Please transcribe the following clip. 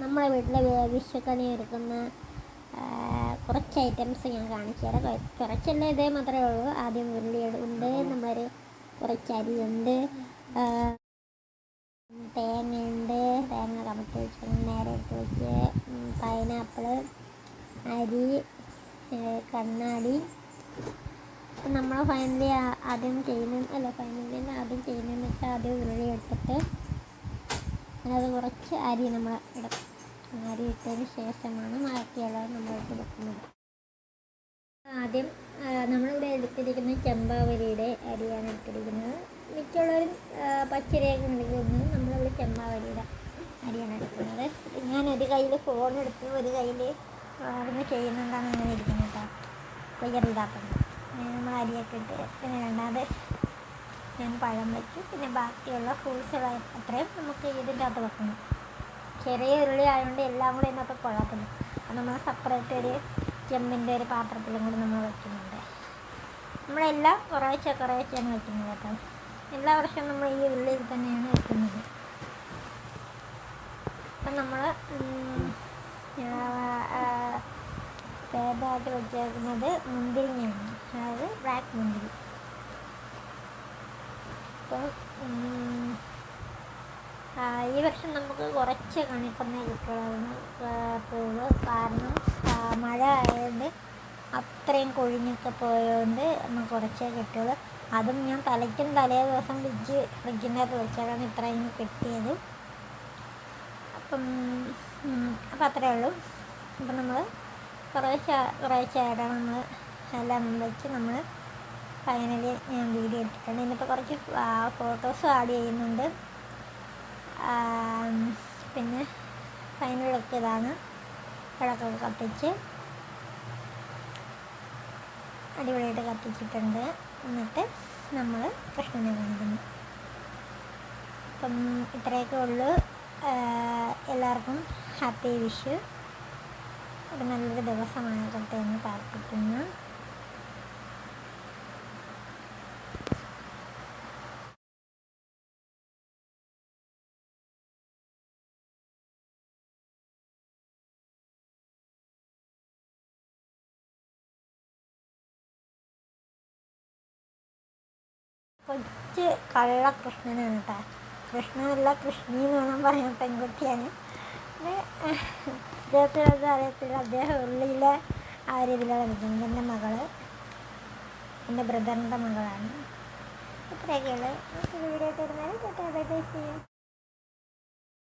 നമ്മുടെ വീട്ടിലെ വിഷുക്കണി ഒരുക്കുന്ന കുറച്ച് ഐറ്റംസ് ഞാൻ കാണിച്ചു തരാം. കുറച്ചല്ല ഇതേ മാത്രമേ ഉള്ളൂ. ആദ്യം ഉള്ളി ഉണ്ട്. നമ്മളൊരു കുറച്ച് അരിയുണ്ട് തേങ്ങയുണ്ട് തേങ്ങ കമത്തി വെച്ച് നേരെ എടുത്ത് വെച്ച് പൈനാപ്പിൾ അരി കണ്ണാടി. നമ്മൾ ഫൈനലി ആദ്യം ചെയ്യുന്ന അല്ല ഫൈനലി ആദ്യം ചെയ്യുന്നതെന്ന് വെച്ചാൽ ആദ്യം ഉരുളി എടുത്തിട്ട് അതിനകത്ത് കുറച്ച് അരി നമ്മൾ ഇടും അരി ഇട്ടതിന് ശേഷമാണ് ബാക്കിയുള്ളത് നമ്മൾ കൊടുക്കുന്നത് ആദ്യം നമ്മളിവിടെ എടുത്തിരിക്കുന്ന ചെമ്പാവരിയുടെ അരിയാണ് എടുത്തിരിക്കുന്നത്. മിക്കുള്ളവരും പച്ചരിയൊക്കെ എടുക്കുന്നത് നമ്മളിവിടെ ചെമ്പാവരിയുടെ അരിയാണ് എടുക്കുന്നത്. ഞാൻ ഒരു കയ്യിൽ ഫോൺ എടുത്ത് ഒരു കയ്യിൽ അതിന് ചെയ്യുന്നുണ്ടാണ് അങ്ങനെ ഇരിക്കുന്നത് കേട്ടോ. ക്ലിയർ ഇതാക്കുന്നത് നമ്മൾ അരിയൊക്കെ ഇട്ട് പിന്നെ രണ്ടാമത് ഞാൻ പഴം വയ്ക്കും പിന്നെ ബാക്കിയുള്ള ഫ്രൂട്ട്സുകൾ അത്രയും നമുക്ക് ഇതിന്റെ അകത്ത് വെക്കണം. ചെറിയ ഉരുളി ആയതുകൊണ്ട് എല്ലാം കൂടെ ഇതിനകത്ത് കൊള്ളത്തില്ല. അത് നമ്മൾ സെപ്പറേറ്റ് ഒരു ചെമ്പിന്റെ ഒരു പാത്രത്തിലും കൂടി നമ്മൾ വയ്ക്കുന്നുണ്ട് നമ്മളെല്ലാം കുറേശ്ശെ കുറേശ്ശെയാണ് വയ്ക്കുന്നത് കേട്ടോ. എല്ലാ വർഷവും നമ്മൾ ഈ ഉള്ളിൽ തന്നെയാണ് വയ്ക്കുന്നത് അപ്പം നമ്മൾ ഭേദമായിട്ട് വെച്ചേക്കുന്നത് മുന്തിരിങ്ങയാണ്. അതായത് ബ്ലാക്ക് മുന്തിരി. അപ്പം ഈ വർഷം നമുക്ക് കുറച്ച് കണിക്കൊന്നേ കിട്ടുള്ളൂ പൂവ് കാരണം മഴ ആയതുകൊണ്ട് അത്രയും കൊഴിഞ്ഞൊക്കെ പോയതുകൊണ്ട് നമുക്ക് കുറച്ചേ കിട്ടുള്ളൂ. അതും ഞാൻ തലയ്ക്കും തലേ ദിവസം ഫ്രിഡ്ജ് ഫ്രിഡ്ജിന്റെ അകത്ത് വെച്ചാണ് ഇത്രയും കിട്ടിയത്. അപ്പം അപ്പം അത്രയേ ഉള്ളൂ. അപ്പം നമ്മൾ കുറേശ്ശെ കുറേശ്ശെയായിട്ടാണ് നമ്മൾ എല്ലാം വെച്ച് നമ്മൾ ഫൈനലി ഞാൻ വീഡിയോ എടുത്തിട്ടുണ്ട്. ഇന്നിപ്പോൾ കുറച്ച് ഫോട്ടോസും ആഡ് ചെയ്യുന്നുണ്ട്. പിന്നെ ഫൈനൽ ഇതാണ്. വിളക്കൊക്കെ കത്തിച്ച് അടിപൊളിയായിട്ട് കത്തിച്ചിട്ടുണ്ട്. എന്നിട്ട് നമ്മൾ കൃഷ്ണനെ കാണിക്കുന്നു. അപ്പം ഇത്രയൊക്കെ ഉള്ളൂ. എല്ലാവർക്കും ഹാപ്പി വിഷു. ഒരു നല്ലൊരു ദിവസമാകട്ടെ എന്ന് പ്രാർത്ഥിക്കുന്നു. കൊച്ച് കള്ള കൃഷ്ണനാണ് കേട്ടോ. കൃഷ്ണനല്ല കൃഷ്ണി എന്ന് വേണം പറയാൻ പെൺകുട്ടിയാണ്. അദ്ദേഹത്തിനൊന്നും അറിയത്തില്ല. അദ്ദേഹം ഉള്ളിലെ ആ ഒരു ഇതിലാണ് നിൽക്കുന്നത്. എന്റെ മകൾ. എന്റെ ബ്രദറിന്റെ മകളാണ്. ഇത്രയൊക്കെയുള്ളൂ. വീഡിയോ ഇട്ട്